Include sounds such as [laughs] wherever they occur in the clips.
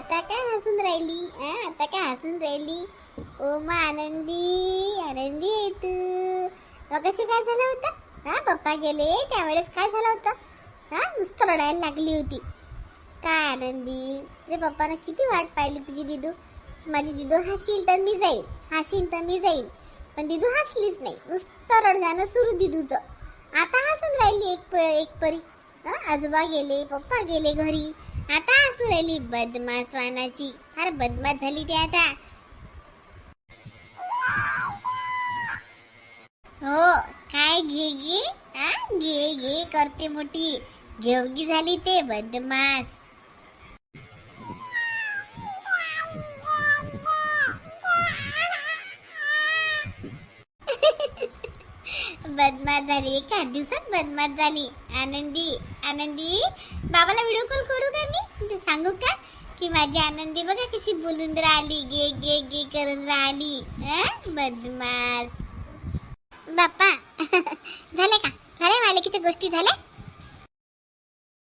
आता काय हसून राहिली? आता काय हसून राहिली? ओ मा आनंदी आनंदी आहे तू. मग कशी काय झालं होतं? हा पप्पा गेले त्यावेळेस काय झालं होतं? हा नुसतं रडायला लागली होती. काय आनंदी? तुझ्या पप्पानं किती वाट पाहिली तुझी दिदू? माझी दिदू हसील तर मी जाईल हसीन तर मी जाईल पण दिदू हसलीच नाही. नुसतं रडगाणं सुरू दिदूचं. आता हसून राहिली एक प एक परी. आजोबा गेले पप्पा गेले घरी. आता असू राहिली बदमाश वानाची. फार बदमाश झाली ती आता. हो काय घे घे? हा? घे घे करते मोठी. घेवगी झाली ते बदमाश. [laughs] बदमाश झाली. एका दिवसात बदमाश झाली. आनंदी. आनंदी. बाबाला व्हिडिओ कॉल करू का मी? सांगू का? की माझी आनंदी बघा कशी बोलून राहिली गे गे गे करून राहिली. बदमाश. बाप्पा [laughs] झाले का? झाले मालिकेच्या गोष्टी झाल्या?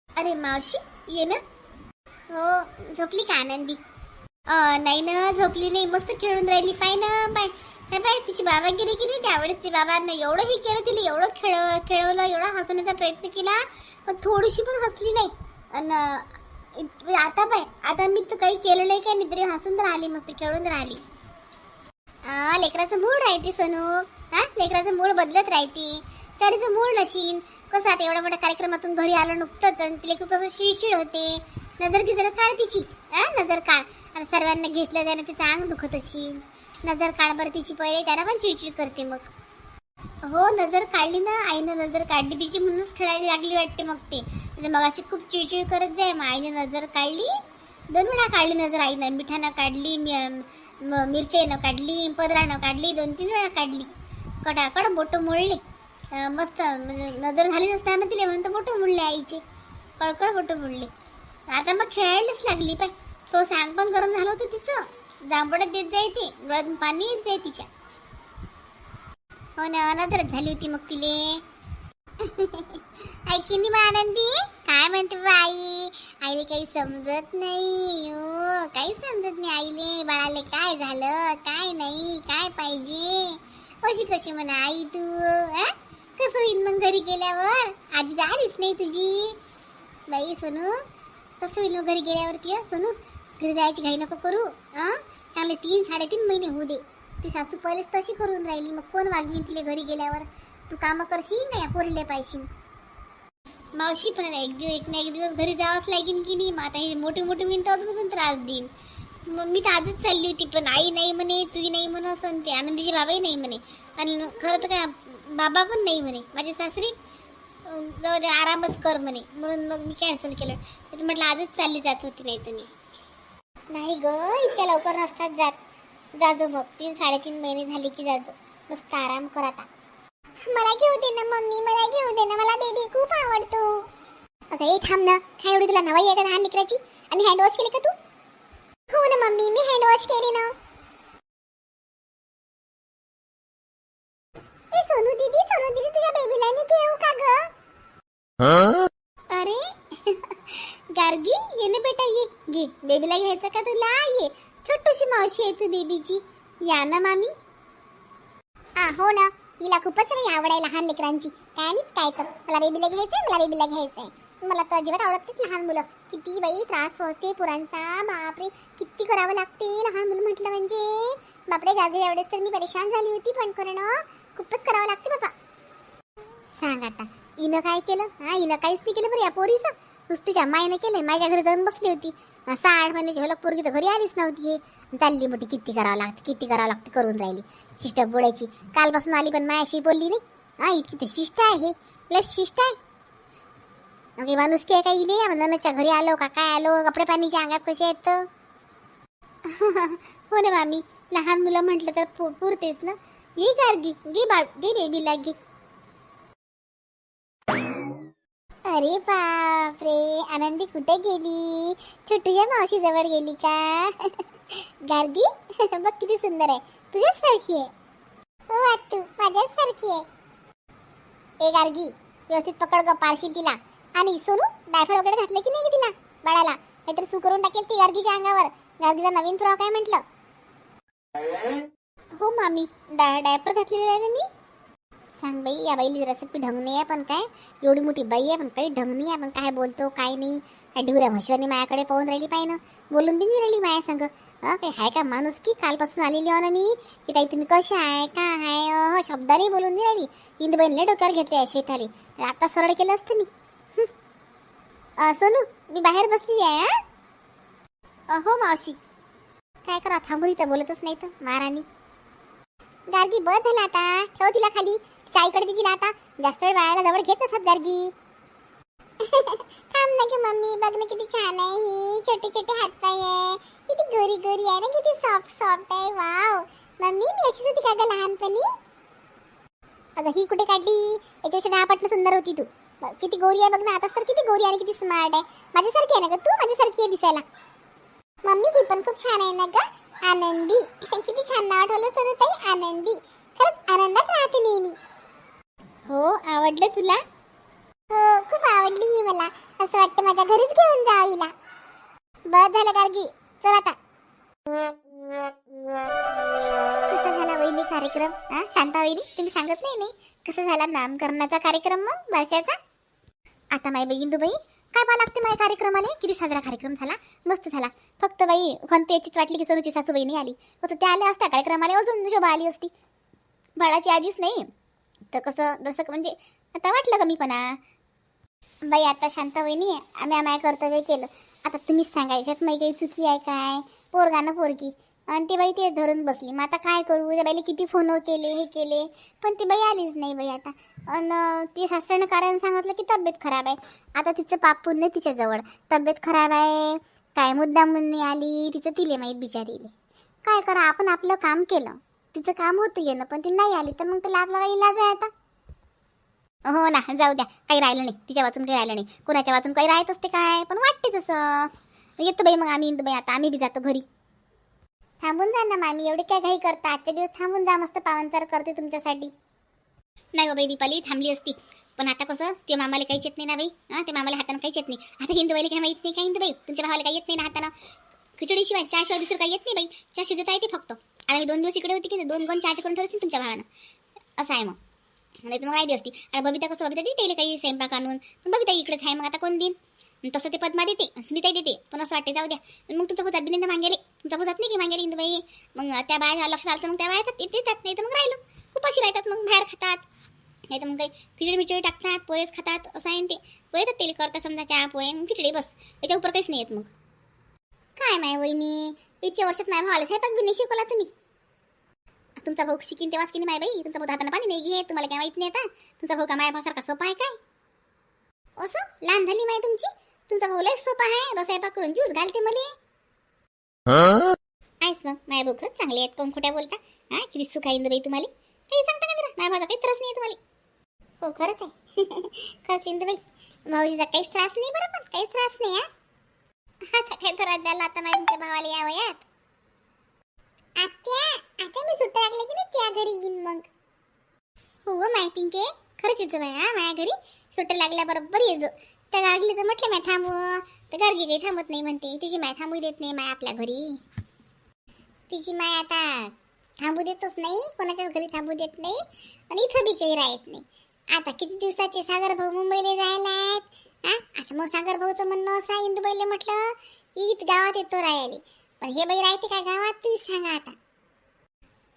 अरे मावशी ये ना. हो झोपली का आनंदी? नाही ना झोपली नाही मस्त खेळून राहिली. पाय ना पाय. नाही पाय तिची बाबा गेली की नाही? त्यावेळेस तिच्या बाबांना एवढं हे केलं तिला एवढं खेळ खेळवलं एवढा हसवण्याचा प्रयत्न केला पण थोडीशी पण हसली नाही. आणि आता पाय आता मी तर काही केलं नाही काय नाही तरी हसून राहिली मस्त खेळून राहिली. लेकराचं मूड राहते सोनू. हा? लेकराचं मूड बदलत राहते. त्याचं मूड नशीन. कसं आता एवढ्या मोठ्या कार्यक्रमातून घरी आलं नुकतंच आणि तिला खूप कसं शिळशिळ होते. नजर गिजर काढ तिची. हा नजर काढ. आणि सर्वांना घेतलं त्यानं तिचं अंग दुखत असेल. नजर काढ तिची पहिले त्याला पण चिडचिड करते मग. हो नजर काढली ना आईनं नजर काढली. तिची म्हणूनच खेळायला लागली वाटते मग ते. म्हणजे मग अशी खूप चिडचिड करत जाय मग आईने नजर काढली. दोन वेळा काढली नजर आईनं. मिठानं काढली मी मिरच्यानं काढली पदरानं काढली दोन तीन वेळा काढली. कडाकड बोटं मोडले. मस्त म्हणजे नजर झाली नसताना तिला म्हणतो बोटं मोडले आईचे. कळकळ बोटं मोडले. आता मग खेळायलाच लागली पाय तो सांग पण गरम झालं होतं तिचं. जांभळत देत जाय ते डोळ्यातून पाणी येत जाय तिच्या. हो ना अनादरच झाली होती मग तिले. [laughs] ऐकी नी आनंदी काय म्हणते बा आई? आईले काही समजत नाही हो काही समजत नाही आईले. बाळाले काय झालं? काय नाही काय पाहिजे? कशी कशी म्हणा आई तू कसं होईन मग घरी गेल्यावर? आधी तर आलीच नाही तुझी. बाई सोनू कसं होईल मग घरी गेल्यावरती सोनू घरी जायची घाई नको करू हां? चांगले तीन साडेतीन महिने होऊ दे. ती सासू पहिलेच तशी करून राहिली. मग कोण वागवीन तिले घरी गेल्यावर? तू कामं करशील नाही पोरीले पाहिशील मावशी पण एक दिवस एक ना एक दिवस घरी जावंच लागेल की नाही? मग आता हे मोठे मोठे मिनिटं अजून त्रास देईन. मग मी तर आजच चालली होती पण आई नाही म्हणे तुझी नाही म्हणून असं ते आनंदीचे बाबाही नाही म्हणे. आणि खरं तर काय बाबा पण नाही म्हणे. माझे सासरी जाऊ दे आरामच कर म्हणे. म्हणून मग मी कॅन्सल केलं. तर म्हटलं आजच चालली जात होती नाही तर मी. नाही ग इतक्या लवकर नसतात जात. जाजो मग तीन साडेतीन महिने झाले की जाजो मस्त आराम कर आता. मला घेऊ दे ना मम्मी मला घेऊ दे ना मला बेबी खूप आवडतो. अगं ए थांब ना काय एवढी तुला नवाई आहे का लहान लेकराची? आणि हँड वॉश केली का तू? हो ना मम्मी मी हँड वॉश केली ना. ए सोनू दीदी सोनू दीदी तुझ्या बेबीला मी घेऊ का ग? अरे गार्गी ये ना बेटा ये घे. बेबीला घ्यायचं का? तुला ये. छोटीशी मावशी आहे तू बेबीची. या ना मामी. हा हो ना. हिला खूपच नाही आवड आहे लहान लेकरांची. काय आणि काय कर मला बेबीला घ्यायचंय मला बेबीला घ्यायचंय. मला तर अजिबात आवडत नाही लहान मुलं. किती बाई त्रास होते पुरांचा. बापरे किती करावं लागते लहान मुलं म्हटलं म्हणजे. बापरे गावी एवढेच तर मी परेशान झाली होती पण करणं खूपच करावं लागते बाबा सांग आता. हिनं काय केलं? हा हिनं काहीच नाही केलं बरं या पोरीचं. नुसतीच्या मायनं केलंय माझ्या घरी जाऊन बसली होती. सहा आठ महिन्याची होला पोरगी तर घरी आलीच नव्हती हे. चालली मोठी किती करावं लागते किती करावं लागते करून राहिली. शिष्ट बोलायची कालपासून आली पण मायाशी बोलली नाही. हा इतकी तर शिष्ट आहे प्लस शिष्ट आहे. मग माणूस की काय काही इले ननच्या घरी आलो का काय आलो कपडे पाणीच्या अंगात कसे आहेत [laughs] हो ना मामी लहान मुलं म्हटलं तर पुरतेच ना. घे गार्गी गे बा गे बेबीला गे अरे बापरे आनंदी कुठे गेली? छोटूच्या मावशी जवळ गेली का? [laughs] गार्गी [laughs] बघ किती सुंदर आहे. तुझ्याच सारखी आहे. हो आत्तू माझ्याच सारखी आहे. ए गार्गी व्यवस्थित पकड ग पारशील तिला. आणि सोनू डायफर वगैरे घातले की नाही तिला बाळाला? नाहीतर सू करून टाकेल ती गार्गीच्या अंगावर. गार्गीचा नवीन फ्रॉक आहे म्हटलं? हो मामी डायपर घातलेला आहे ना मी? सांग बाई या बाईली रेसिपी ढंग नाही आहे पण काय. एवढी मोठी बाई आहे पण काही ढंग नाही आहे पण काय बोलतो काय नाही. काय ढुऱ्या म्हशवानी मायाकडे पाहून राहिली पाहिजे ना. बोलून बी नाही राहिली माया संग. अं, काही हाय का माणूस की? कालपासून आलेली हो ना मी. की ताई तुम्ही कशा आहे का आहे? अं, हो, शब्दाने बोलून नाही राहिली. इंदबाईने डोक्यावर घेतली आहे श्वेताली आता सरळ केलं असतं मी. सोनू मी बाहेर बसली आहे हो मावशी. काय करा थांबून इथं बोलतच नाही तर महाराणी. गार्गी बस झाला आता. ठेव तिला खाली. चाईकडे तिला आता. जास्त वेळ बाळाला जवळ घेत असत गार्गी. थांब ना की मम्मी बघ ना किती छान आहे ही. छोटे छोटे हात पाय आहे. किती गोरी गोरी आहे ना किती सॉफ्ट सॉफ्ट आहे. वाव मम्मी मी अशीच होती का लहानपणी? अगं ही कुठे काढली? याच्यापेक्षा दहा पटलं सुंदर होती तू. किती गोरी आहे बघ ना आताच तर किती गोरी आणि किती स्मार्ट आहे. माझ्यासारखी आहे ना ग तू? माझ्यासारखी आहे दिसायला. मम्मी ही पण खूप छान आहे ना ग? आनंदी. [laughs] किती छान नाव ठेवलं सर ताई आनंदी. खरंच आनंदात राहते नेहमी. हो आवडलं तुला? हो खूप आवडली ही मला. असं वाटतं माझ्या घरीच घेऊन जा हिला. बस झालं गार्गी. चल आता. कसा झाला वहिनी कार्यक्रम? हा शांता वहिनी तुम्ही सांगत नाही नाही कसा झाला नामकरणाचा कार्यक्रम मग वर्षाचा? आता माय बाई इंदूबाई काय पहा लागते माझ्या कार्यक्रमाला? किती साजरा कार्यक्रम झाला. मस्त झाला. फक्त बाई कोणती याचीच वाटली की सोनूची सासूबाई नाही आली. फक्त त्या आल्या असत्या कार्यक्रमाला अजून शोभा आली असती. बाळाची आजीच नाही. तर कसं जसं म्हणजे आता वाटलं कमीपणा बाई आता शांत वहिनी आम्ही आम्ही कर्तव्य केलं. आता तुम्हीच सांगायच्यात माही काही चुकी आहे काय? पोरगा ना पोरगी. आणि ती बाई ते धरून बसली. मग आता काय करू? त्या बाईला किती फोन केले हे केले. पण ती बाई आलीच नाही बाई आता. आणि ती सासऱ्यानं कारण सांगितलं की तब्येत खराब आहे. आता तिचं पाप पुण्य तिच्याजवळ तब्येत खराब आहे. काय मुद्दा म्हणून आली. तिचं तिले माहीत बिचारीले. काय करा आपण आपलं काम केलं. तिचं काम होतं येणं पण ती नाही आली तर मग त्याला आपल्याला इलाज आहे आता. हो ना जाऊ द्या काही राहिलं नाही तिच्या वाचून काही राहिलं नाही. कोणाच्या वाचून काही राहत असते काय पण वाटते तसं येतो बाई मग आम्ही बाई आता आम्ही बी जातो घरी. थांबून जा ना मामी एवढे काय घाई करता आजच्या दिवस थांबून जा मस्त पावनचार करते तुमच्यासाठी. नाही हो बाई दीपाली थांबली असती. पण आता कसं ते मामाला काहीच येत नाही ना बाई. हां ते मामाला हातानं काहीच येत नाही. आता हिंदूबाईला काय माहीत नाही का हिंदूबाई तुमच्या भावाला काही येत नाही ना हातानं? खिचडीशिवाय चहाशिवाय दुसरं काही येत नाही बाई? चहा शिजत आहे ते फक्त. आणि दोन दिवस इकडे होती की दोन दोन चार्ज करून ठेवतील तुमच्या भावानं. असं आहे मग. नाही तर मग आयडी असती. आणि बबिता कसं बबिता देते काही स्वयंपाक आणून. पण बबिता इकडेच आहे मग आता कोण देईन? तसं ते पद्मा देते सुनीताई देते. पण असं वाटते जाऊ द्या. मग तुमचा भुजात बी नाही मागेले तुमचा जात नाही की मांगेरी बाई मग त्या बाहेर लक्षात आलं तर मग त्या बाया जात ते जात नाही तर मग राहिलं. उपाशी राहतात मग बाहेर खातात. नाही तर मग काही खिचडी मिचडी टाकतात पोहेच खातात असं आहे ते. पोहे तर तेल करतात समजा चहा पोहे मग खिचडी बस. याच्या उपर काहीच नाही येत मग. काय माय वहिनी? इतक्या वर्षात नाही भावाला स्वयंपाक बी नाही शिकवला तुम्ही. तुमचा भाऊ शिकीन तेव्हाच की नाही बाई? तुमचा भाऊ हाताने पाणी नाही घे तुम्हाला काय माहीत नाही आता? तुमचा भाऊ का माया भावासारखा सोपा आहे काय? असं? लहान झाली माय तुमची? तुमचा भाऊ लय सोपा आहे. रसायपा करून ज्यूस घालते मले. आहेस मग? माया भाऊ खरंच चांगले आहेत पण खोट्या बोलता? हा किती सुख आहे बाई तुम्हाला. काही सांगता का माया भावाचा काही त्रास नाही तुम्हाला. हो खरंच आहे. [laughs] खरंच इंदुबाई. भाऊजीचा काहीच त्रास नाही बरं पण. काहीच त्रास नाही हा. आता काय त्रास द्यायला आता माझ्या तुमच्या भावाला या वयात. आत्या आता मी लागले की नाही त्या घरी येईन मग? हो माय पिंके. खरंच येतो बाय हा माझ्या घरी. लागल्या बरोबर येजो. त्या तर म्हटलं माय तर गाडगी काही थांबत नाही म्हणते. तिची माय थांबू देत नाही माय आपल्या घरी. तिची माय आता थांबू देतच नाही. कोणाच्याच घरी थांबू देत नाही. आणि इथं बी काही राहत नाही. आता किती दिवसाचे सागर भाऊ मुंबईला जायला आहेत हा? आता मग सागर भाऊचं म्हणणं असं आहे इंदुबाईला म्हटलं ईद गावात येतो रायाली. पण हे बाई राहते काय गावात? तुम्ही सांगा आता.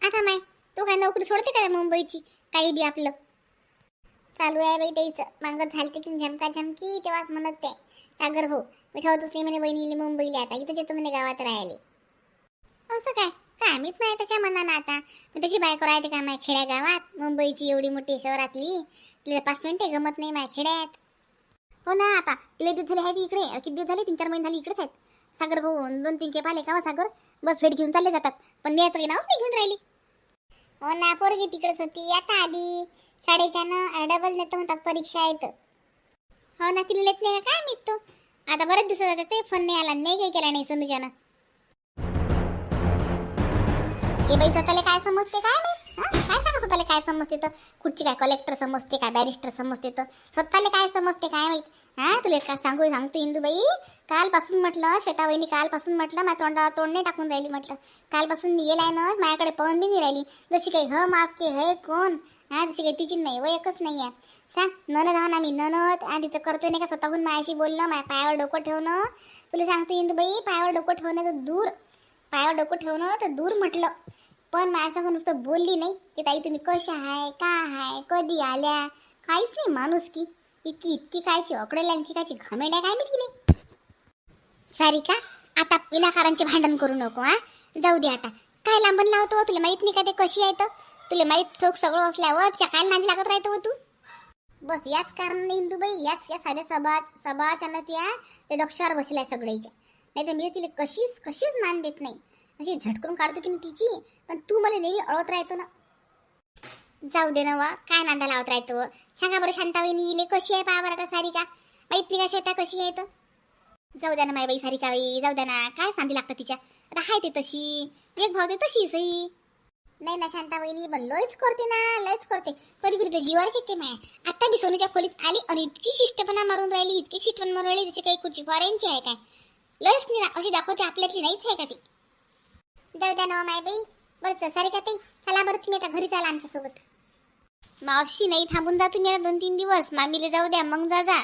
आता माय तो काय नोकरी सोडते का मुंबईची? काही बी आपलं. चालू आहे बाई त्याचं. मागत झालते की झमका झमकी तेव्हाच म्हणत ते सागर भाऊ मी ठेवतच नाही म्हणे बहिणीले मुंबईला आता इथं येतो म्हणे गावात राहिले असं काय? काय माहीत नाही त्याच्या मनानं आता. मी त्याची बायको राहते का माझ्या खेड्या गावात? मुंबईची एवढी मोठी शहरातली. तिला पाच मिनिटे गमत नाही माझ्या खेड्यात. हो ना आता तिला दिवस झाले आहेत इकडे. किती दिवस झाले? तीन चार महिने झाले इकडेच आहेत. सागर भाऊ दोन तीन केप पाले का हो सागर? बस भेट घेऊन चालले जातात. पण न्यायचं नावच नाही घेऊन राहिली. हो ना पोरगी तिकडेच होती. आता आली. शाळेच्या ना डबल नेतो म्हणतात परीक्षा आहेत. हो ना तिला लेत नाही काय मिळतो आता बरेच दिवस त्याचा फोन नाही आला नाही काही केला नाही सोनूच्यानं हे बाई स्वतःला काय समजते काय नाही काय सांगा स्वतःला काय समजते तर? कुठची काय कलेक्टर समजते काय बॅरिस्टर समजते तर? स्वतःला काय समजते काय माहीत? हा तुला का सांगू सांगतो इंदूबाई कालपासून म्हटलं श्वेताबाईनी कालपासून म्हटलं माझ्या तोंडाला तोंड नाही टाकून राहिली म्हटलं. कालपासून मी येलाय ना माझ्याकडे पाहून बी नाही राहिली. जशी काही ह माप के हे कोण? हा जशी काही तिची नाही व एकच नाही आहे. सांग ननद हा ना मी ननद आणि तिचं करतोय नाही का स्वतःहून मायाशी बोलणं माझ्या पायावर डोकं ठेवणं? तुला सांगतो इंदूबाई पायावर डोकं ठेवणं तर दूर. पायावर डोकं ठेवणं तर दूर म्हटलं. पण माझ्यासंग नुसतं बोलली नाही. की ताई तुम्ही कशा आहे का आहे कधी आल्या? काहीच नाही माणूस की. इतकी इतकी कायची अकडेल्यांची कायची घमेड्या काय माहिती नाही सारिका आता विनाकारांचे भांडण करू नको हा? जाऊ दे आता. काय लांबण लावतो हो तुला माहीत नाही का ते कशी आहे तर तुला माहीत ठोक सगळं असल्यावर त्या काय नादी लागत राहतो हो तू? बस याच कारण इंदूबाई याच या साध्या सभा सभाच्या त्या ते डक्षावर बसल्या सगळ्याच्या. नाही तर मी तिला कशीच कशीच मान देत नाही. अशी झटकून काढतो की नाही तिची? पण तू मला नेहमी अळत राहतो ना. जाऊ दे ना वा काय नांदा लावत राहतो? सांगा बरं शांताबाईनी इले कशी आहे पहा बरं आता सारिका. मैत्री का शेता कशी आहे तर जाऊ द्या ना माय बाई सारिकाबाई जाऊ द्या ना. काय सांधी लागतं तिच्या? आता हाय ते तशी. एक भाऊ ते तशीच ही नाही ना शांता वहिनी पण लयच करते ना लयच करते. कधी कधी तर जीवावर येते माय. आता बी सोनूच्या खोलीत आली आणि इतकी शिष्टपणा मारून राहिली इतकी शिष्टपण मारून राहिली जशी काही कुठची फॉरेनची आहे काय. लयच नाही ना अशी दाखवते आपल्यातली नाहीच आहे का ती? जाऊ द्या ना माय बाई. बरं चल, सारिका ताई चला बरं तुम्ही आता घरी चाला आमच्यासोबत. मावशी नाही थांबून जा तुम्ही आता दोन तीन दिवस. मामीला जाऊ द्या मग जा जा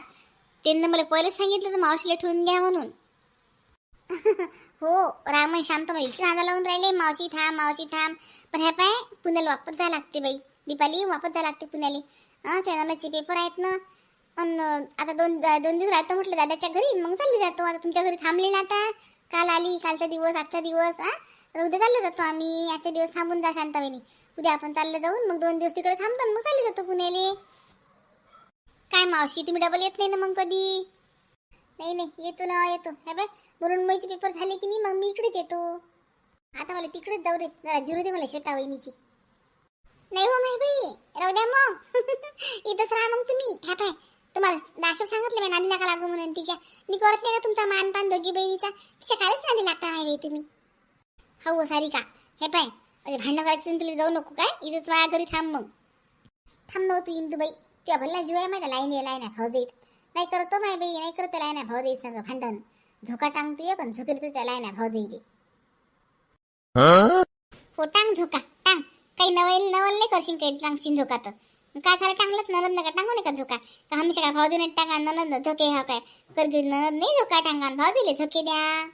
त्यांना मला पहिलेच सांगितलं तर मावशीला ठेवून घ्या म्हणून. [laughs] हो रामन शांत इतकी नादा लावून राहिले. मावशी थांब मावशी थांब. पण ह्या पाय पुण्याला वापस जायला लागते बाई. दीपाली वापस जायला लागते पुण्याला. हां चॅनलचे पेपर आहेत ना. पण आता दोन दोन दिवस राहतो म्हटलं दादाच्या घरी. मग चालली जातो. आता तुमच्या घरी थांबले ना आता. काल आली कालचा दिवस आजचा दिवस हा. उद्या चालले जातो आम्ही. आजचा दिवस थांबून जा शांताबाईनी. उद्या आपण चाललं जाऊन मग दोन दिवस तिकडे थांबतो मग चालले जातो पुण्याले. काय मावशी तुम्ही डबल येत नाही ना मग कधी? नाही नाही येतो ना येतो. हे बाय मुरुंबईचे पेपर झाले की नाही मग मी इकडेच येतो. आता मला तिकडेच जाऊ दे. जरा जिरू दे मला श्वेता वहिनीची. नाही हो माही बाई. राहू द्या मग. [laughs] इथंच राहा मग तुम्ही. ह्या पाय तुम्हाला दाखव सांगितलं मी नांदी नका लागू म्हणून तिच्या. मी करत नाही का तुमचा मानपान दोघी बहिणीचा. तिच्या काहीच नांदी लागता माही बाई तुम्ही. हो सारिका. हे पाय म्हणजे भांडण करायचं असेल तुला जाऊ नको काय? इथंच माझ्या घरी थांब मग. थांब नव्हतं इंदूबाई. तुझ्या भल्ला जीव आहे माहिती लाईन ये लाईन भाऊ जाईत नाही करतो माय बाई नाही करतो लाईन भाऊ जाईत सगळं भांडण. झोका टांगतो ये पण झोकेल तुझ्या लाईन भाऊ जाईत हो? टांग झोका टांग. काही नवल नवल नाही करशील काही टांगशील झोका तर. काय झालं टांगलंच? ननद नका टांगू नका झोका. का हमेशा काय भाऊ नाही टाका ननद झोके हा काय? कर ननद नाही झोका टांगा भाऊ दिले झोके द्या.